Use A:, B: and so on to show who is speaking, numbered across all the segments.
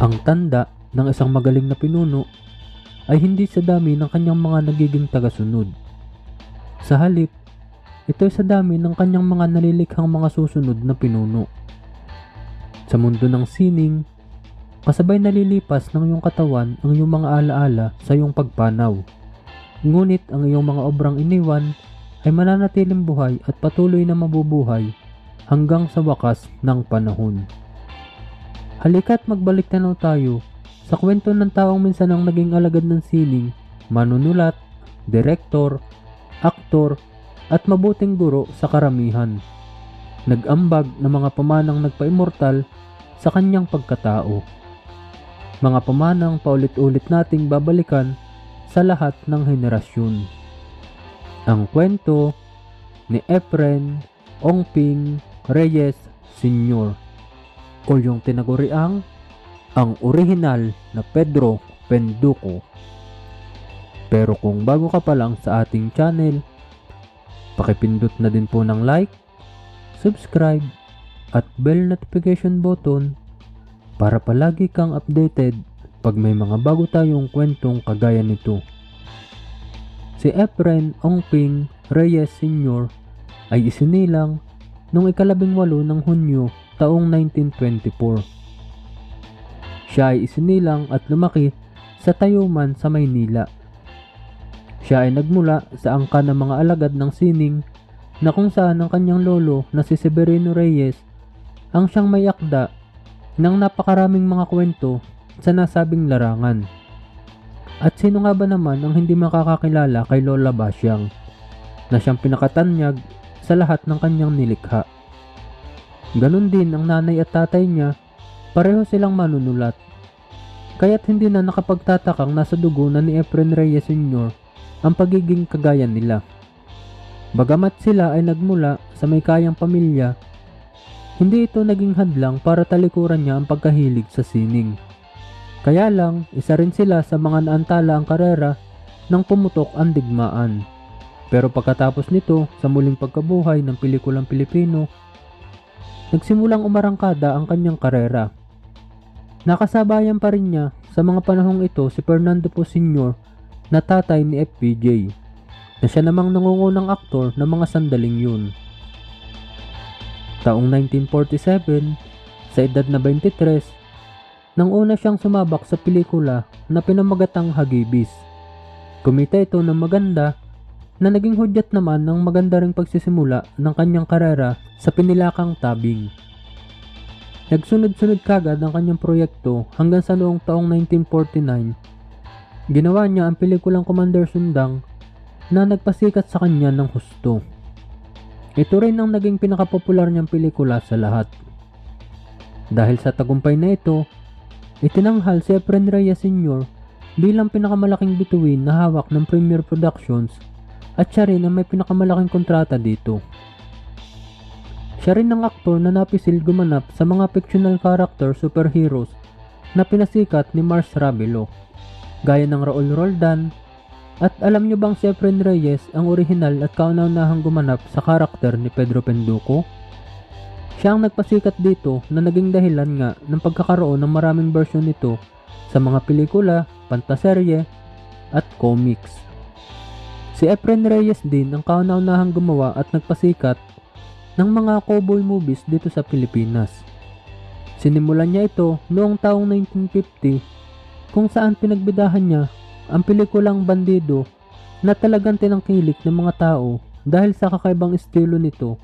A: Ang tanda ng isang magaling na pinuno ay hindi sa dami ng kanyang mga nagiging tagasunod. Sa halip, ito ay sa dami ng kanyang mga nalilikhang mga susunod na pinuno. Sa mundo ng sining, kasabay nalilipas ng iyong katawan ang iyong mga alaala sa iyong pagpanaw. Ngunit ang iyong mga obrang iniwan ay mananatiling buhay at patuloy na mabubuhay hanggang sa wakas ng panahon. Halika't magbalik tanaw tayo sa kwento ng taong minsan ang naging alagad ng sining, manunulat, direktor, aktor, at mabuting guro sa karamihan. Nag-ambag ng mga pamanang nagpa-immortal sa kanyang pagkatao. Mga pamanang paulit-ulit nating babalikan sa lahat ng henerasyon. Ang kwento ni Efren Ongping Reyes Sr. o yung tinaguriang ang orihinal na Pedro Penduko. Pero kung bago ka pa lang sa ating channel, pakipindot na din po ng like, subscribe, at bell notification button para palagi kang updated pag may mga bago tayong kwentong kagaya nito. Si Efren Ongping Reyes Sr. ay isinilang noong ikalabing walo ng Hunyo taong 1924. Siya ay isinilang at lumaki sa Tayuman sa Maynila. Siya ay nagmula sa angka ng mga alagad ng sining na kung saan ang kanyang lolo na si Severino Reyes ang siyang may akda ng napakaraming mga kwento sa nasabing larangan. At sino nga ba naman ang hindi makakakilala kay Lola Basyang na siyang pinakatanyag sa lahat ng kanyang nilikha. Ganon din ang nanay at tatay niya, pareho silang manunulat. Kaya't hindi na nakapagtatakang nasa dugo na ni Efren Reyes Sr. ang pagiging kagaya nila. Bagamat sila ay nagmula sa may kayang pamilya, hindi ito naging hadlang para talikuran niya ang pagkahilig sa sining. Kaya lang, isa rin sila sa mga naantala ang karera nang pumutok ang digmaan. Pero pagkatapos nito, sa muling pagkabuhay ng pelikulang Pilipino, nagsimulang umarangkada ang kanyang karera. Nakasabayan pa rin niya sa mga panahong ito si Fernando Po Sr. na tatay ni FPJ, na siya namang nangungunang aktor ng mga sandaling yun. Taong 1947, sa edad na 23, nang una siyang sumabak sa pelikula na pinamagatang Hagibis. Kumita ito ng maganda na naging hudyat naman ng maganda ring pagsisimula ng kanyang karera sa pinilakang tabing. Nagsunod-sunod kagad ang kanyang proyekto hanggang sa noong taong 1949. Ginawa niya ang pelikulang Commander Sundang na nagpasikat sa kanya ng husto. Ito rin ang naging pinakapopular niyang pelikula sa lahat. Dahil sa tagumpay na ito, itinanghal si Efren Reyes Sr. bilang pinakamalaking bituin na hawak ng Premier Productions at siya rin ang may pinakamalaking kontrata dito. Siya rin ang aktor na napisil gumanap sa mga fictional character superheroes na pinasikat ni Mars Ravelo, gaya ng Raul Roldan, at alam nyo bang si Efren Reyes ang orihinal at kauna-unahang gumanap sa karakter ni Pedro Penduko? Siya ang nagpasikat dito na naging dahilan nga ng pagkakaroon ng maraming version nito sa mga pelikula, pantaserye, at comics. Si Efren Reyes din ang kauna-unahang gumawa at nagpasikat ng mga cowboy movies dito sa Pilipinas. Sinimulan niya ito noong taong 1950 kung saan pinagbidahan niya ang pelikulang Bandido na talagang tinangkilik ng mga tao dahil sa kakaibang estilo nito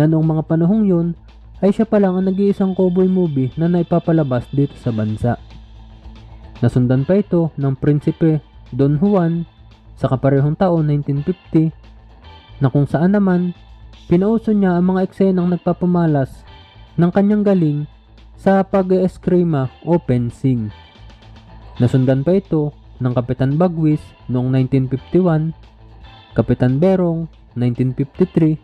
A: na noong mga panahong yun ay siya pa lang ang nag-iisang cowboy movie na naipapalabas dito sa bansa. Nasundan pa ito ng Prinsipe Don Juan sa kaparehong taon 1950 na kung saan naman pinauso niya ang mga eksenang nagpapamalas ng kanyang galing sa pag-eskrima o fencing. Nasundan pa ito ng Kapitan Bagwis noong 1951, Kapitan Berong 1953,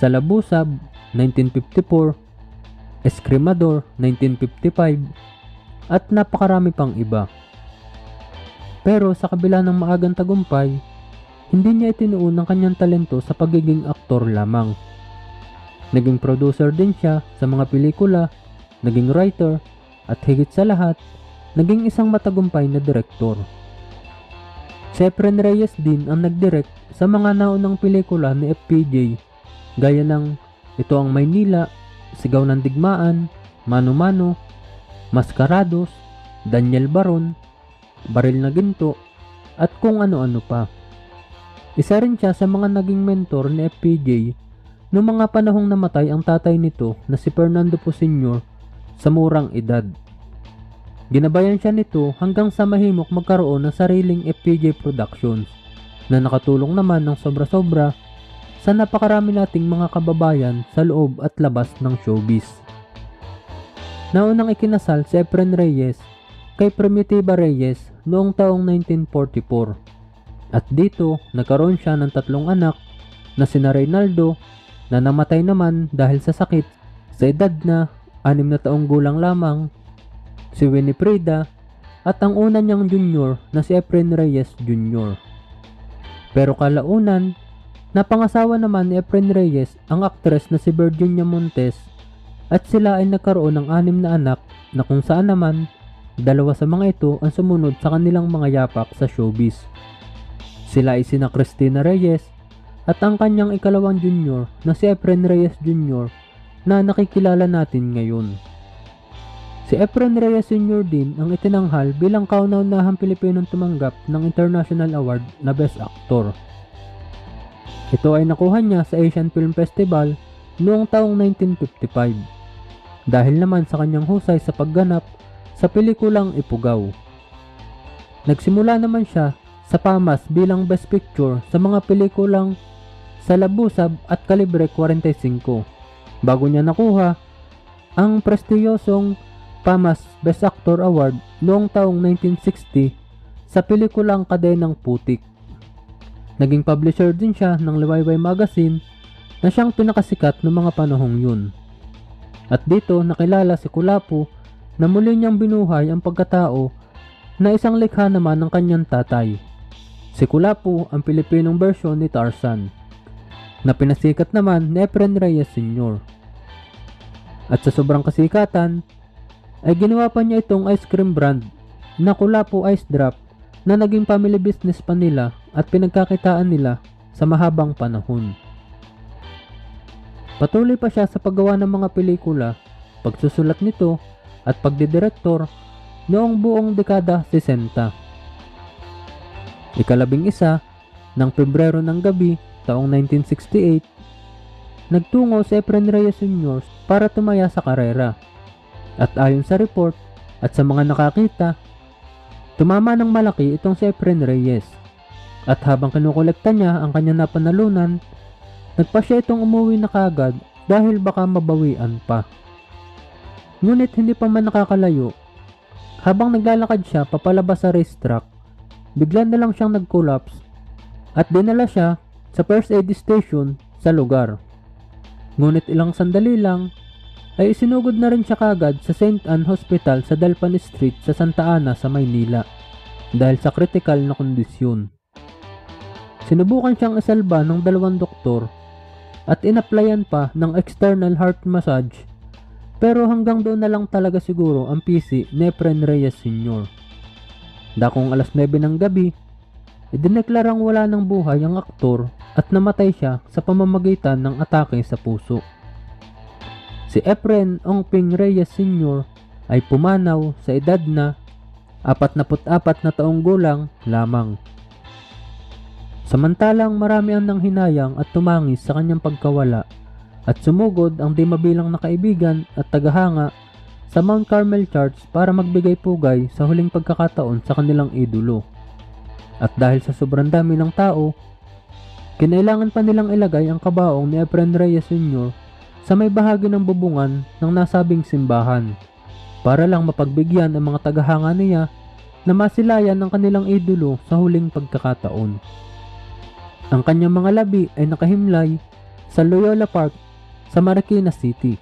A: Salabusab 1954, Eskrimador 1955, at napakarami pang iba. Pero sa kabila ng maagang tagumpay, hindi niya itinuon ang kanyang talento sa pagiging aktor lamang. Naging producer din siya sa mga pelikula, naging writer, at higit sa lahat, naging isang matagumpay na direktor. Efren Reyes din ang nagdirect sa mga naunang pelikula ni FPJ gaya ng Ito ang Maynila, Sigaw ng Digmaan, Mano-Mano, Maskarados, Daniel Baron, Baril na Ginto, at kung ano-ano pa. Isa rin siya sa mga naging mentor ni FPJ noong mga panahong namatay ang tatay nito na si Fernando Po Sr. sa murang edad. Ginabayan siya nito hanggang sa mahimok magkaroon ng sariling FPJ Productions na nakatulong naman ng sobra-sobra sa napakarami nating mga kababayan sa loob at labas ng showbiz. Naunang ikinasal si Efren Reyes kay Primitiva Reyes noong taong 1944 at dito nagkaroon siya ng tatlong anak na sina Reynaldo na namatay naman dahil sa sakit sa edad na anim na taong gulang lamang, si Winifreda at ang una niyang junior na si Efren Reyes Jr. Pero kalaunan, napangasawa naman ni Efren Reyes ang aktres na si Virginia Montes at sila ay nagkaroon ng anim na anak na kung saan naman dalawa sa mga ito ang sumunod sa kanilang mga yapak sa showbiz. Sila ay sina Christina Reyes at ang kanyang ikalawang junior na si Efren Reyes Jr. na nakikilala natin ngayon. Si Efren Reyes Sr. din ang itinanghal bilang kauna-unahang Pilipinong tumanggap ng International Award na Best Actor. Ito ay nakuha niya sa Asian Film Festival noong taong 1955 dahil naman sa kanyang husay sa pagganap sa pelikulang Ipugaw. Nagsimula naman siya sa PAMAS bilang Best Picture sa mga pelikulang Salabusab at Kalibre 45 bago niya nakuha ang prestiyosong PAMAS Best Actor Award noong taong 1960 sa pelikulang Kadenang Putik. Naging publisher din siya ng Liwayway Magazine na siyang pinakasikat noong mga panahong yun. At dito nakilala si Kulapo na muli niyang binuhay ang pagkatao na isang likha naman ng kanyang tatay. Si Kulapo ang Pilipinong bersyon ni Tarzan na pinasikat naman ni Efren Reyes Sr. At sa sobrang kasikatan, ay ginawa pa niya itong ice cream brand na Kulapo Ice Drop na naging family business pa nila at pinagkakitaan nila sa mahabang panahon. Patuloy pa siya sa paggawa ng mga pelikula, pagsusulat nito at pagdidirektor noong buong dekada 60. Ikalabing isa ng Pebrero ng gabi taong 1968, nagtungo si Efren Reyes Jr. para tumaya sa karera. At ayon sa report at sa mga nakakita, tumama ng malaki itong si Efren Reyes. At habang kinukolekta niya ang kanyang napanalunan, nagpa siya itong umuwi na kagad dahil baka mabawian pa. Ngunit hindi pa man nakakalayo, habang naglalakad siya papalabas sa racetrack, bigla na lang siyang nag-collapse at dinala siya sa first aid station sa lugar. Ngunit ilang sandali lang ay isinugod na rin siya kagad sa St. Anne Hospital sa Dalpan Street sa Santa Ana sa Maynila dahil sa critical na kondisyon. Sinubukan siyang isalba ng dalawang doktor at inaplayan pa ng external heart massage pero hanggang doon na lang talaga siguro ang PC ni Efren Reyes Sr. Dakong alas 9 ng gabi, idineklarang wala ng buhay ang aktor at namatay siya sa pamamagitan ng atake sa puso. Si Efren Ongping Reyes Sr. ay pumanaw sa edad na 44 na taong gulang lamang. Samantalang marami ang nanghinayang at tumangis sa kanyang pagkawala at sumugod ang di mabilang na kaibigan at tagahanga sa Mount Carmel Church para magbigay pugay sa huling pagkakataon sa kanilang idolo. At dahil sa sobrang dami ng tao, kinailangan pa nilang ilagay ang kabaong ni Efren Reyes Sr sa may bahagi ng bubungan ng nasabing simbahan para lang mapagbigyan ang mga tagahanga niya na masilayan ng kanilang idolo sa huling pagkakataon. Ang kanyang mga labi ay nakahimlay sa Loyola Park sa Marikina City.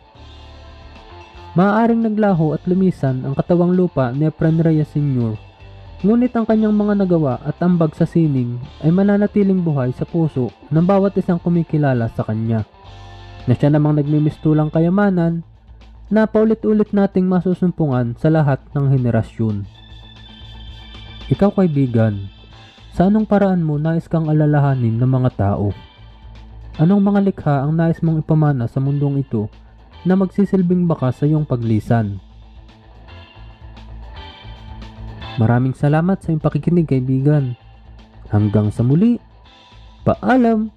A: Maaaring naglaho at lumisan ang katawang lupa ni Efren Reyes Sr. Ngunit ang kanyang mga nagawa at ambag sa sining ay mananatiling buhay sa puso ng bawat isang kumikilala sa kanya na siya namang nagmimistulang kayamanan na paulit-ulit nating masusumpungan sa lahat ng henerasyon. Ikaw kaibigan, sa anong paraan mo nais kang alalahanin ng mga tao? Anong mga likha ang nais mong ipamana sa mundong ito na magsisilbing baka sa iyong paglisan? Maraming salamat sa iyong pakikinig kaibigan. Hanggang sa muli, paalam!